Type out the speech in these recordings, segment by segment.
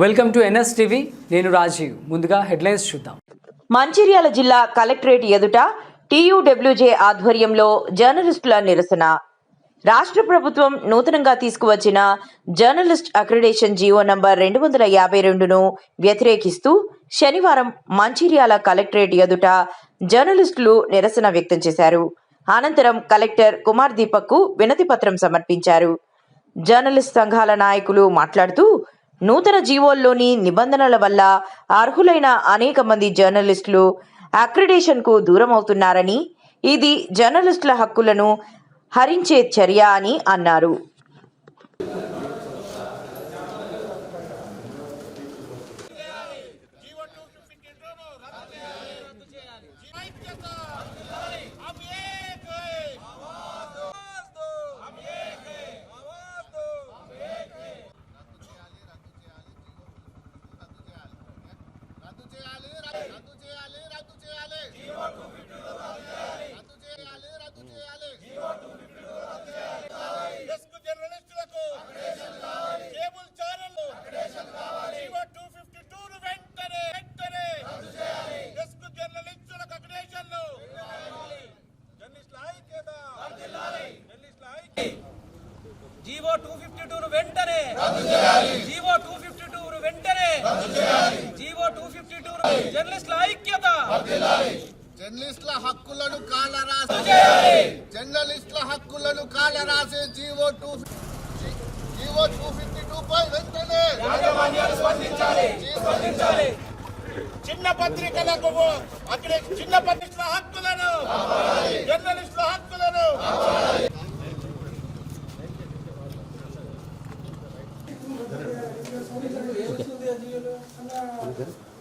Welcome to NS TV. నేను రాజీవ్. ముందుగా headlines చూద్దాం. మంచిర్యాల జిల్లా కలెక్టరేట్ ఎదుట టీయూడబ్ల్యూజే ఆధ్వర్యంలో జర్నలిస్టుల నిరసన. రాష్ట్ర ప్రభుత్వం నూతనంగా తీసుకువచ్చిన జర్నలిస్ట్ అక్రిడేషన్ జీవో నంబర్ రెండు వందల యాభై రెండును వ్యతిరేకిస్తూ శనివారం మంచిర్యాల కలెక్టరేట్ ఎదుట జర్నలిస్టులు నిరసన వ్యక్తం చేశారు. అనంతరం కలెక్టర్ కుమార్ దీపక్కు వినతి పత్రం సమర్పించారు. జర్నలిస్ట్ సంఘాల నాయకులు మాట్లాడుతూ నూతన జీవోల్లోని నిబంధనల వల్ల అర్హులైన అనేక మంది జర్నలిస్టులు అక్రిడేషన్కు దూరమవుతున్నారని ఇది జర్నలిస్టుల హక్కులను హరించే చర్య అని అన్నారు రద్దు చేయాలి రద్దు చేయాలి రద్దు చేయాలి రద్దు చేయాలి రద్దు చేయాలి డెస్క్ జర్నలిస్టులకు కేబుల్ ఛానళ్ళు జీవో టూ ఫిఫ్టీ టూ వెంటనే వెంటనే డెస్క్ జర్నలిస్టులకు అగ్రేషన్లు జర్నలిస్టుల ఐక్యత జర్నలిస్టుల ఐక్యత జీవో టూ ఫిఫ్టీ టూ వెంటనే జీవో టూ ఫిఫ్టీ టూ వెంటనే జీవో టూ ఫిఫ్టీ టూ జర్నలిస్టుల ఐక్యత జర్నలిస్టుల హక్కులను కాల రాసే జర్నలిస్టుల హక్కులను కాల రాసే GO two GO two fifty two పై వెంటనే చిన్న పత్రికలకు అక్కడ చిన్న పత్రికల హక్కులను జర్నలిస్టుల హక్కులను మాకు కంపల్సరీ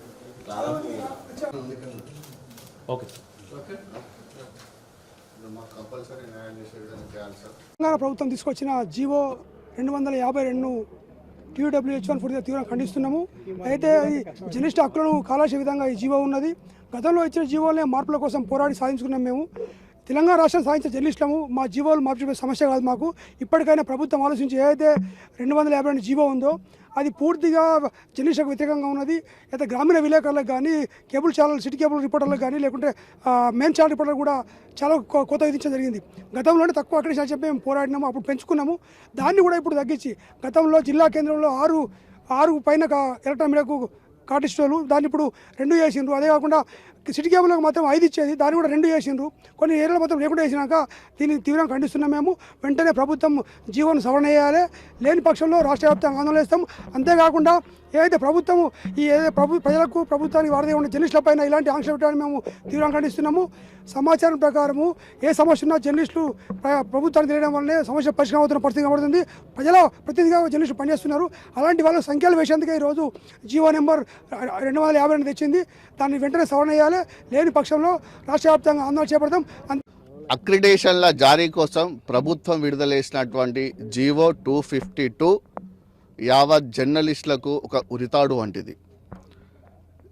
తెలంగాణ ప్రభుత్వం తీసుకొచ్చిన జీవో రెండు వందల యాభై రెండు టీడబ్ల్యూహెచ్ వన్ ఫుడ్ తీవ్రంగా ఖండిస్తున్నాము. అయితే అది జర్నలిస్ట్ హక్కులను కాలాసే విధంగా ఈ జీవో ఉన్నది. గతంలో ఇచ్చిన జీవోలనే మార్పుల కోసం పోరాడి సాధించుకున్నాం మేము. తెలంగాణ రాష్ట్రం సాధించిన జర్నలిస్టులము మా జీవోలు మార్చుకునే సమస్య కాదు మాకు. ఇప్పటికైనా ప్రభుత్వం ఆలోచించి ఏదైతే రెండు వందల యాభై రెండు జీవో ఉందో అది పూర్తిగా జర్నలిస్టులకు వ్యతిరేకంగా ఉన్నది. అయితే గ్రామీణ విలేకరులకు కానీ కేబుల్ ఛానల్ సిటీ కేబుల్ రిపోర్టర్లకు కానీ లేకుంటే మెయిన్ ఛానల్ రిపోర్టర్లకు కూడా చాలా కొ- కొత్త విధించడం జరిగింది. గతంలోనే తక్కువ అక్కడ చెప్పి మేము పోరాడినాము అప్పుడు పెంచుకున్నాము. దాన్ని కూడా ఇప్పుడు తగ్గించి గతంలో జిల్లా కేంద్రంలో ఆరు ఆరు పైన కా- ఎలక్ట్రాన్ మీడియాకు కాటిస్టోలు దాన్ని ఇప్పుడు రెండు చేసిండ్రు అదే కాకుండా సిటీ కేబుల్కి మాత్రం ఐదు ఇచ్చేది దాన్ని కూడా రెండు చేసిండ్రు కొన్ని ఏరియాలు మాత్రం లేకుండా చేసినాక దీన్ని తీవ్రంగా ఖండిస్తున్నాం మేము. వెంటనే ప్రభుత్వం జీవోను సవరణ చేయాలి. లేని పక్షంలో రాష్ట్ర వ్యాప్తంగా ఆందోళన చేస్తాం. అంతేకాకుండా ఏదైతే ప్రభుత్వం ఈ ఏదైతే ప్రభు ప్రజలకు ప్రభుత్వానికి వారధి ఉన్న జర్నలిస్టుల పైన ఇలాంటి ఆంక్షలు పెట్టడానికి మేము తీవ్రంగా ఖండిస్తున్నాము. సమాచారం ప్రకారము ఏ సమస్య ఉన్నా జర్నలిస్టులు ప్రభుత్వాన్ని ప్రభుత్వానికి తెలియడం వల్లనే సమస్య పరిష్కారం అవుతున్న పరిస్థితి కనబడుతుంది. ప్రజల ప్రతినిధిగా జర్నలిస్టులు పనిచేస్తున్నారు. అలాంటి వాళ్ళ సంఖ్యలు వేసేందుకే ఈరోజు జీవో నెంబర్ రెండు వందల యాభై రెండు తెచ్చింది. దాన్ని వెంటనే సవరణ చేయాలి. లేని పక్షంలో రాష్ట్ర వ్యాప్తంగా ఆందోళన చేపడతాం. అక్రిడేషన్ల జారీ కోసం ప్రభుత్వం విడుదల చేసినటువంటి జీవో టూ ఫిఫ్టీ టూ యావత్ జర్నలిస్టులకు ఒక ఉరితాడు వంటిది.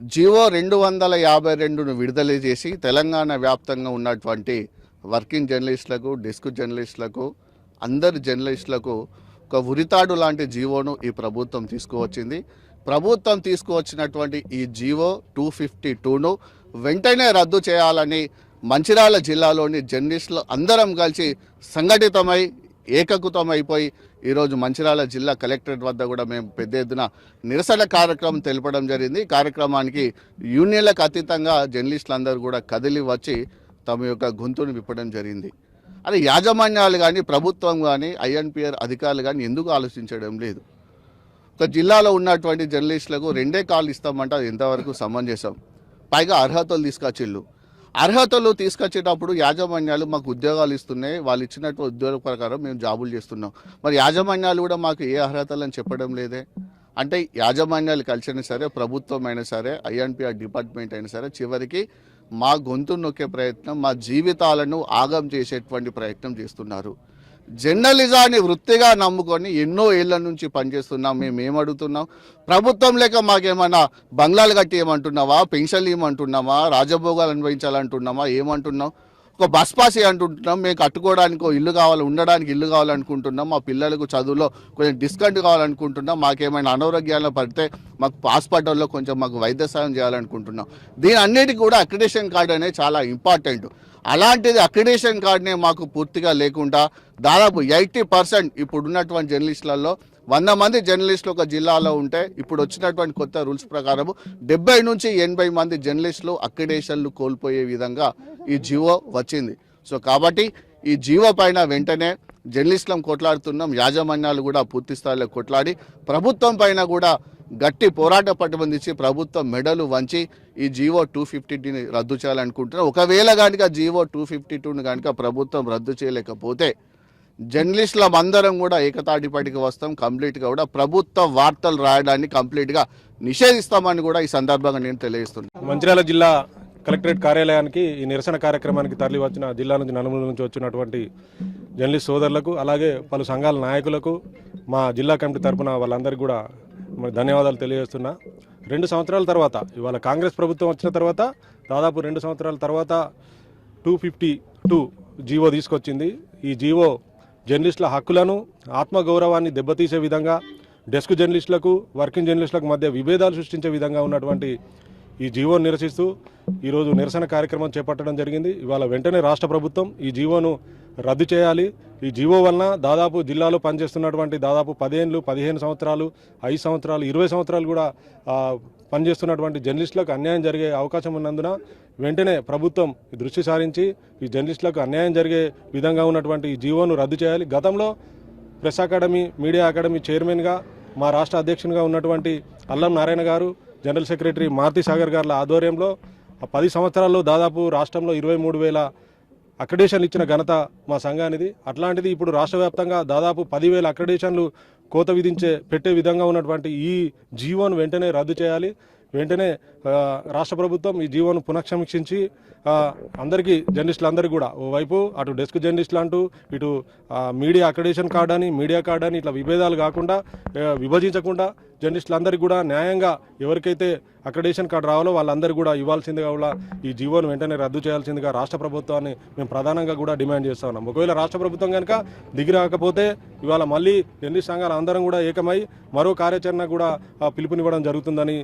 జీవో రెండు వందల యాభై రెండును విడుదల చేసి తెలంగాణ వ్యాప్తంగా ఉన్నటువంటి వర్కింగ్ జర్నలిస్టులకు డెస్క్ జర్నలిస్టులకు అందరి జర్నలిస్టులకు ఒక ఉరితాడు లాంటి జీవోను ఈ ప్రభుత్వం తీసుకువచ్చింది. ప్రభుత్వం తీసుకువచ్చినటువంటి ఈ జీవో టూ ఫిఫ్టీ టూను వెంటనే రద్దు చేయాలని మంచిర్యాల జిల్లాలోని జర్నలిస్టులు అందరం కలిసి సంఘటితమై ఏకకృతమైపోయి ఈరోజు మంచిర్యాల జిల్లా కలెక్టరేట్ వద్ద కూడా మేము పెద్ద ఎత్తున నిరసన కార్యక్రమం తెలపడం జరిగింది. కార్యక్రమానికి యూనియన్లకు అతీతంగా జర్నలిస్టులందరూ కూడా కదిలి వచ్చి తమ యొక్క గొంతును విప్పడం జరిగింది. అది యాజమాన్యాలు కానీ ప్రభుత్వం కానీ ఐఎన్పిఆర్ అధికారులు కానీ ఎందుకు ఆలోచించడం లేదు? ఒక జిల్లాలో ఉన్నటువంటి జర్నలిస్టులకు రెండే కాళ్ళు ఇస్తామంటే అది ఎంతవరకు సమంజసం? పైగా అర్హతలు తీసుకొచ్చిళ్ళు. అర్హతలు తీసుకొచ్చేటప్పుడు యాజమాన్యాలు మాకు ఉద్యోగాలు ఇస్తున్నాయి. వాళ్ళు ఇచ్చినట్టు ఉద్యోగ ప్రకారం మేము జాబులు చేస్తున్నాం. మరి యాజమాన్యాలు కూడా మాకు ఏ అర్హతలు అని చెప్పడం లేదే. అంటే యాజమాన్యాలు కలిసినా సరే ప్రభుత్వం అయినా సరే ఐఎన్పిఆర్ డిపార్ట్మెంట్ అయినా సరే చివరికి మా గొంతు నొక్కే ప్రయత్నం మా జీవితాలను ఆగం చేసేటువంటి ప్రయత్నం చేస్తున్నారు. జర్నలిజాన్ని వృత్తిగా నమ్ముకొని ఎన్నో ఏళ్ళ నుంచి పనిచేస్తున్నాం మేము ఏమడుగుతున్నాం? ప్రభుత్వం లేక మాకేమన్నా బంగ్లాలు కట్టి ఏమంటున్నావా పెన్షన్లు ఏమంటున్నామా రాజభోగాలు అనుభవించాలంటున్నామా ఏమంటున్నాం ఒక బస్ పాస్ అంటుంటున్నాం మేము కట్టుకోవడానికి ఒక ఇల్లు కావాలి ఉండడానికి ఇల్లు కావాలనుకుంటున్నాం మా పిల్లలకు చదువులో కొంచెం డిస్కౌంట్ కావాలనుకుంటున్నాం మాకేమైనా అనారోగ్యాలు పడితే మాకు హాస్పిటల్లో కొంచెం మాకు వైద్య సాయం చేయాలనుకుంటున్నాం. దీని అన్నిటికీ కూడా అక్రిడేషన్ కార్డు అనేది చాలా ఇంపార్టెంట్ అలాంటిది అక్రిడేషన్ కార్డునే మాకు పూర్తిగా లేకుండా దాదాపు ఎయిటీ పర్సెంట్ ఇప్పుడున్నటువంటి జర్నలిస్టులలో వంద మంది జర్నలిస్టులు ఒక జిల్లాలో ఉంటే ఇప్పుడు వచ్చినటువంటి కొత్త రూల్స్ ప్రకారం డెబ్బై నుంచి ఎనభై మంది జర్నలిస్టులు అక్రిడేషన్లు కోల్పోయే విధంగా ఈ జీవో వచ్చింది. సో కాబట్టి ఈ జీవో పైన వెంటనే జర్నలిస్టులం కొట్లాడుతున్నాం. యాజమాన్యాలు కూడా పూర్తి స్థాయిలో కొట్లాడి ప్రభుత్వం పైన కూడా గట్టి పోరాట పట్టుబంధించి ప్రభుత్వం మెడలు వంచి ఈ జీవో టూ ఫిఫ్టీని రద్దు చేయాలనుకుంటున్నాం ఒకవేళ కనుక జీవో టూ ఫిఫ్టీ టూని కనుక ప్రభుత్వం రద్దు చేయలేకపోతే జర్నలిస్టులం అందరం కూడా ఏకతాటిపాటికి వస్తాం. కంప్లీట్గా కూడా ప్రభుత్వ వార్తలు రాయడాన్ని కంప్లీట్గా నిషేధిస్తామని కూడా ఈ సందర్భంగా నేను తెలియజేస్తున్నాను మంచిర్యాల జిల్లా కలెక్టరేట్ కార్యాలయానికి ఈ నిరసన కార్యక్రమానికి తరలి వచ్చిన జిల్లా నుంచి నలుమూల నుంచి వచ్చినటువంటి జర్నలిస్ట్ సోదరులకు అలాగే పలు సంఘాల నాయకులకు మా జిల్లా కమిటీ తరపున వాళ్ళందరికీ కూడా మరి ధన్యవాదాలు తెలియజేస్తున్నా. రెండు సంవత్సరాల తర్వాత ఇవాళ కాంగ్రెస్ ప్రభుత్వం వచ్చిన తర్వాత దాదాపు రెండు సంవత్సరాల తర్వాత టూ ఫిఫ్టీ టూ జీవో తీసుకొచ్చింది. ఈ జీవో జర్నలిస్టుల హక్కులను ఆత్మగౌరవాన్ని దెబ్బతీసే విధంగా డెస్క్ జర్నలిస్టులకు వర్కింగ్ జర్నలిస్టులకు మధ్య విభేదాలు సృష్టించే విధంగా ఉన్నటువంటి ఈ జీవోను నిరసిస్తూ ఈరోజు నిరసన కార్యక్రమం చేపట్టడం జరిగింది. ఇవాళ వెంటనే రాష్ట్ర ప్రభుత్వం ఈ జీవోను రద్దు చేయాలి. ఈ జీవో వలన దాదాపు జిల్లాలో పనిచేస్తున్నటువంటి దాదాపు పదిహేనులు పదిహేను సంవత్సరాలు ఐదు సంవత్సరాలు ఇరవై సంవత్సరాలు కూడా పనిచేస్తున్నటువంటి జర్నలిస్టులకు అన్యాయం జరిగే అవకాశం ఉన్నందున వెంటనే ప్రభుత్వం దృష్టి సారించి ఈ జర్నలిస్టులకు అన్యాయం జరిగే విధంగా ఉన్నటువంటి ఈ జీవోను రద్దు చేయాలి. గతంలో ప్రెస్ అకాడమీ మీడియా అకాడమీ చైర్మన్గా మా రాష్ట్ర అధ్యక్షునిగా ఉన్నటువంటి అల్లం నారాయణ గారు జనరల్ సెక్రటరీ మారుతి సాగర్ గారి ఆధ్వర్యంలో ఆ పది సంవత్సరాల్లో దాదాపు రాష్ట్రంలో ఇరవై మూడు వేల అక్రిడేషన్లు ఇచ్చిన ఘనత మా సంఘానిది. అట్లాంటిది ఇప్పుడు రాష్ట్ర వ్యాప్తంగా దాదాపు పదివేల అక్రిడేషన్లు కోత విధించే పెట్టే విధంగా ఉన్నటువంటి ఈ జీవోను వెంటనే రద్దు చేయాలి. వెంటనే రాష్ట్ర ప్రభుత్వం ఈ జీవోను పునఃసమీక్షించి ఆ, అందరికీ జర్నలిస్టులందరికీ కూడా ఓవైపు అటు డెస్క్ జర్నలిస్టులు అంటూ ఇటు మీడియా అక్రెడేషన్ కార్డు అని మీడియా కార్డు అని ఇట్లా విభేదాలు కాకుండా విభజించకుండా విభజించకుండా జర్నలిస్టులందరికీ కూడా న్యాయంగా ఎవరికైతే అక్రిడేషన్ కార్డు రావాలో వాళ్ళందరూ కూడా ఇవ్వాల్సిందిగా కూడా ఈ జీవోను వెంటనే రద్దు చేయాల్సిందిగా రాష్ట్ర ప్రభుత్వాన్ని మేము ప్రధానంగా కూడా డిమాండ్ చేస్తా ఉన్నాం. ఒకవేళ రాష్ట్ర ప్రభుత్వం కనుక దిగి రాకపోతే ఇవాళ మళ్ళీ జర్నలిస్ట్ సంఘాలు అందరం కూడా ఏకమై మరో కార్యాచరణ కూడా పిలుపునివ్వడం జరుగుతుందని